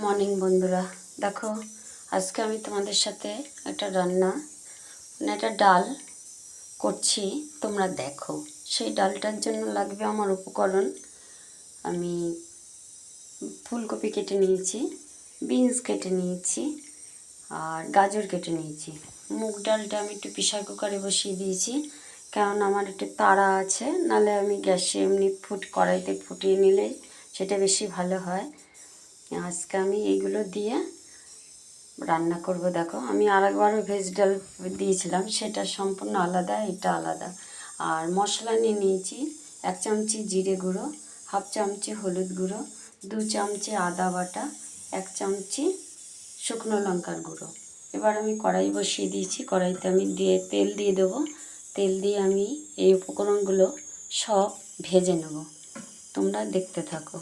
Morning বন্ধুরা। দেখো, আজকে আমি তোমাদের সাথে একটা রান্না মানে একটা ডাল করছি, তোমরা দেখো। সেই ডালটার জন্য লাগবে আমার উপকরণ। আমি ফুলকপি কেটে নিয়েছি, বিনস কেটে নিয়েছি, আর গাজর কেটে নিয়েছি। মুগ ডালটা আমি একটু প্রেশার কুকারে বসিয়ে দিয়েছি কারণ আমার একটু তাড়া আছে, নালে আমি গ্যাসে এমনি ফুট কড়াইতে ফুটিয়ে নিলে সেটা বেশি ভালো হয়। আজকে আমি এইগুলো দিয়ে রান্না করব, দেখো। আমি আরেকবারও ভেজ ডাল দিয়েছিলাম, সেটা সম্পূর্ণ আলাদা, এটা আলাদা। আর মশলা নিয়ে নিয়েছি, এক চামচি জিরে গুঁড়ো, হাফ চামচি হলুদ গুঁড়ো, দু চামচি আদা বাটা, এক চামচি শুকনো লঙ্কার গুঁড়ো। এবার আমি কড়াই বসিয়ে দিয়েছি, কড়াইতে আমি দিয়ে তেল দিয়ে দেবো। তেল দিয়ে আমি এই উপকরণগুলো সব ভেজে নেব। তোমরা দেখতে থাকো।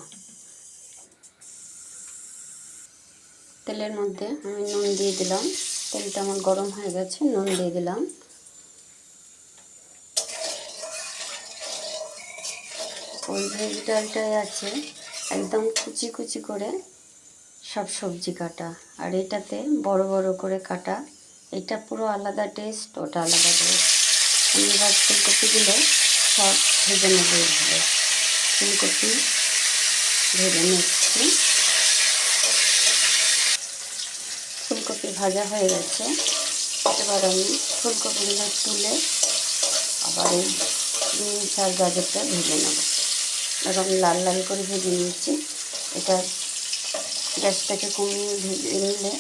তেলের মধ্যে আমি নুন দিয়ে দিলাম। তেলটা আমার গরম হয়ে গেছে, নুন দিয়ে দিলাম। ওই ভেজ ডালটায় আছে, একদম কুচি কুচি করে সব সবজি কাটা। আর এটাতে বড় বড় করে কাটা। এটা পুরো আলাদা টেস্ট ওটা আলাদা টেস্ট আমি এবার ফুলকপিগুলো সব ভেজে নেব ফুলকপি ভেজে নিচ্ছি ফুলকপি ভাজা হয়ে গেছে। এবার আমি ফুলকপিগুলো তুলে আবার এই বিনস আর গাজরটা ভেজে নেব। এরকম লাল লাল করে ভেজে নিয়েছি। এটা গ্যাসটাকে কমিয়ে ভেজে নিলে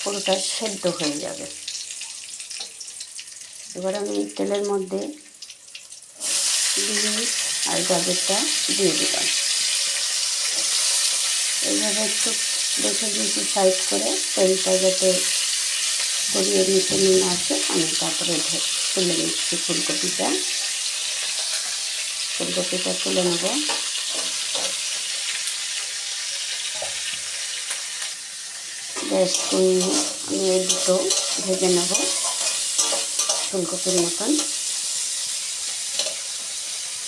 পুরোটা সেদ্ধ হয়ে যাবে। এবার আমি তেলের মধ্যে বিনস আর গাজরটা দিয়ে দিলাম। এইভাবে একটু দেখে দিয়েছি সাইড করে তেলটা যাতে সরিয়ে নিচে নিয়ে আসে, আমি তারপরে তুলে নিচ্ছি ফুলকপিটা। ফুলকপিটা তুলে নেব। আমি এই দুটো ভেজে নেব ফুলকপির মতন।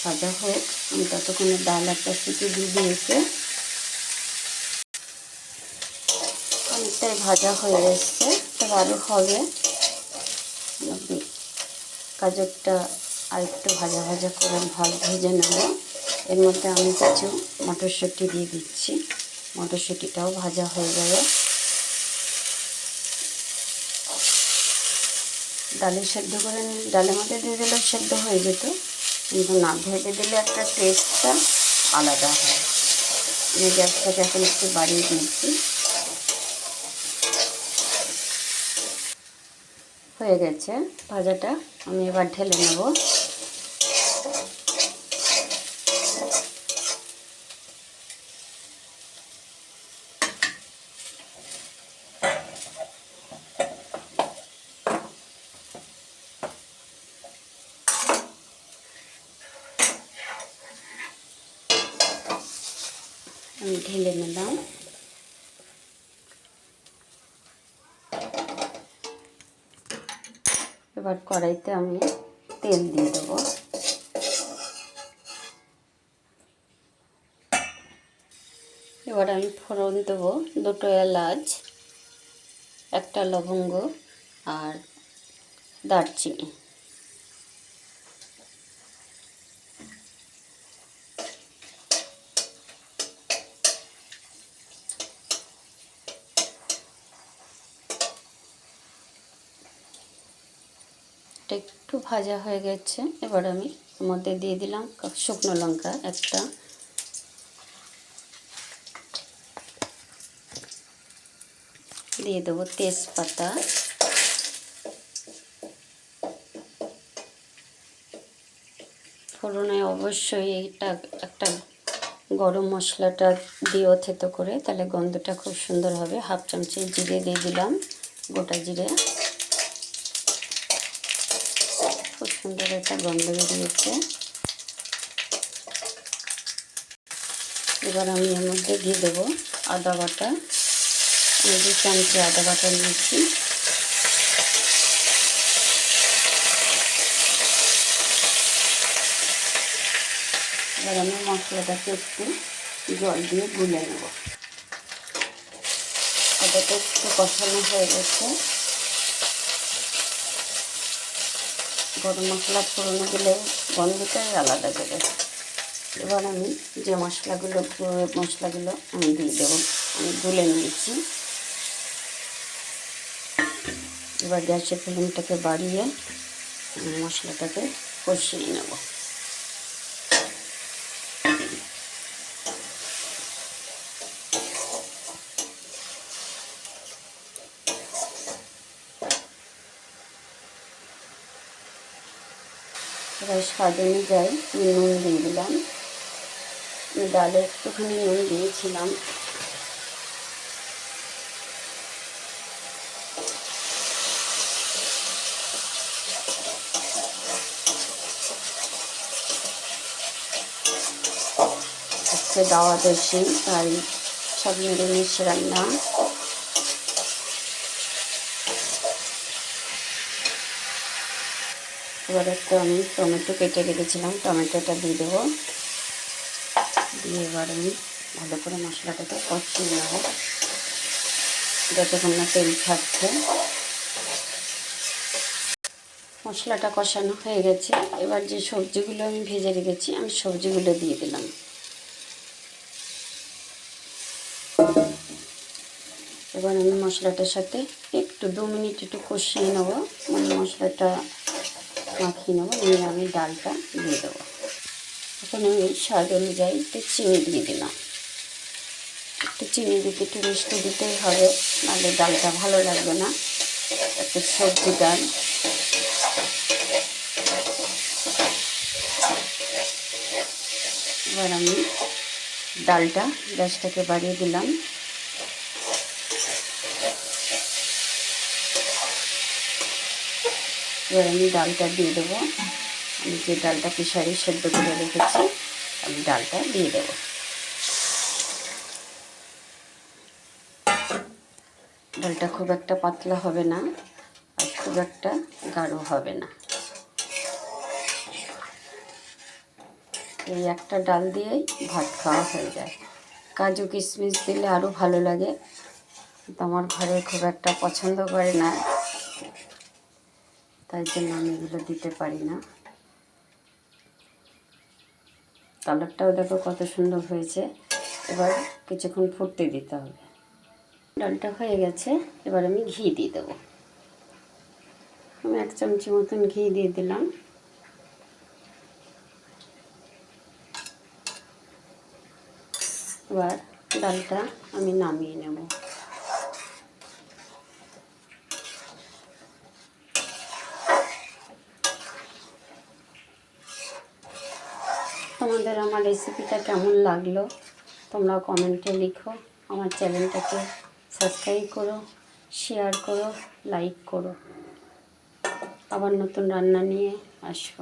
ভাজা হোক, আমি ততক্ষণে ডাল একটা সিটি দিয়ে দিয়েছে। অনেকটাই ভাজা হয়ে এসছে তবে আরও হবে। গাজরটা আর একটু ভাজা ভাজা করে ভাত ভেজে নেব। এর মধ্যে আমি কিছু মটরশুঁটি দিয়ে দিচ্ছি। মটরশুঁটিটাও ভাজা হয়ে যাবে ডালে সেদ্ধ করে ডালের মধ্যে দিয়ে দিলে সেদ্ধ হয়ে যেত। কিন্তু না, ভেজে দিলে একটা টেস্টটা আলাদা হয়। আমি গ্যাসটাকে এখন একটু বাড়িয়ে দিয়েছি হয়ে গেছে। ভাজাটা আমি এবার ঢেলে নেব। আমি ঢেলে নিলাম। এবার কড়াইতে আমি তেল দিয়ে দেবো। এবার আমি ফোড়ন দেবো, দুটো এলাচ, একটা লবঙ্গ আর দারচিনি। এটা একটু ভাজা হয়ে গেছে। এবার আমি এর মধ্যে দিয়ে দিলাম শুকনো লঙ্কা একটা। দিয়ে দেবো তেজপাতা। ফোড়নে অবশ্যই এইটা একটা গরম মশলাটা দিও থেতো করে, তাহলে গন্ধটা খুব সুন্দর হবে। হাফ চামচি জিরে দিয়ে দিলাম, গোটা জিরে খুব সুন্দর একটা গন্ধ বেরিয়েছে এবার আমি এর মধ্যে দিয়ে দেবো, আদা বাটা। আমি দু চামচি আদা বাটা নিয়েছি। এবার আমি মশলাটাকে একটু জল দিয়ে গুলে নেব। আদাটা একটু কষানো হয়ে গেছে। গরম মশলা ফোড়নে দিলে গন্ধটাই আলাদা দেবে এবার আমি যে মশলাগুলো মশলাগুলো আমি দিয়ে দেবো, আমি গুলে নিয়েছি। এবার গ্যাসের ফ্লেমটাকে বাড়িয়ে মশলাটাকে কষিয়ে নেব। এবার স্বাদ অনুযায়ী নুন দিয়ে দিলাম। ডালে একটুখানি নুন দিয়েছিলাম। আজকে দাওয়াত এসে তাই সব নিরামিষ রান্না। এবার একটু আমি টমেটো কেটে রেখেছিলাম, টমেটোটা দিয়ে দেবো। দিয়ে এবার আমি ভালো করে মশলাটাকে কষিয়ে নেব। যতক্ষণ না তেল ছাড়ছে। মশলাটা কষানো হয়ে গেছে। এবার যে সবজিগুলো আমি ভেজে রেখেছি, আমি সবজিগুলো দিয়ে দিলাম। এবার আমি মশলাটার সাথে একটু দু মিনিট একটু কষিয়ে নেব। মানে মশলাটা মাখিয়ে নেব নিয়ে আমি ডালটা দিয়ে দেবো। এখন আমি স্বাদ অনুযায়ী একটু চিনি দিয়ে দিলাম। একটু চিনি দিতে, একটু মিষ্টি দিতেই হবে, নাহলে ডালটা ভালো লাগবে না। একটু সবজি ডাল। এবার আমি ডালটা গ্যাসটাকে বাড়িয়ে দিলাম। এবার আমি ডালটা দিয়ে দেবো। আমি যে ডালটা পিসারি সেদ্ধ করে রেখেছি, আমি ডালটা দিয়ে দেবো। ডালটা খুব একটা পাতলা হবে না, আর খুব একটা গাঢ় হবে না। এই একটা ডাল দিয়েই ভাত খাওয়া হয়ে যায়। কাজু কিশমিশ দিলে আরও ভালো লাগে। তো আমার ঘরে খুব একটা পছন্দ করে না। তাই জন্য আমি এগুলো দিতে পারি না। কালারটাও দেখো কত সুন্দর হয়েছে। এবার কিছুক্ষণ ফুটতে দিতে হবে। ডালটা হয়ে গেছে, এবার আমি ঘি দিয়ে দেবো। আমি এক চামচি মতন ঘি দিয়ে দিলাম। এবার ডালটা আমি নামিয়ে নেব। তোমাদের আমার রেসিপিটা কেমন লাগল তোমরা কমেন্টে লিখো। আমার চ্যানেলটাকে সাবস্ক্রাইব করো শেয়ার করো লাইক করো। আবার নতুন রান্না নিয়ে আসব।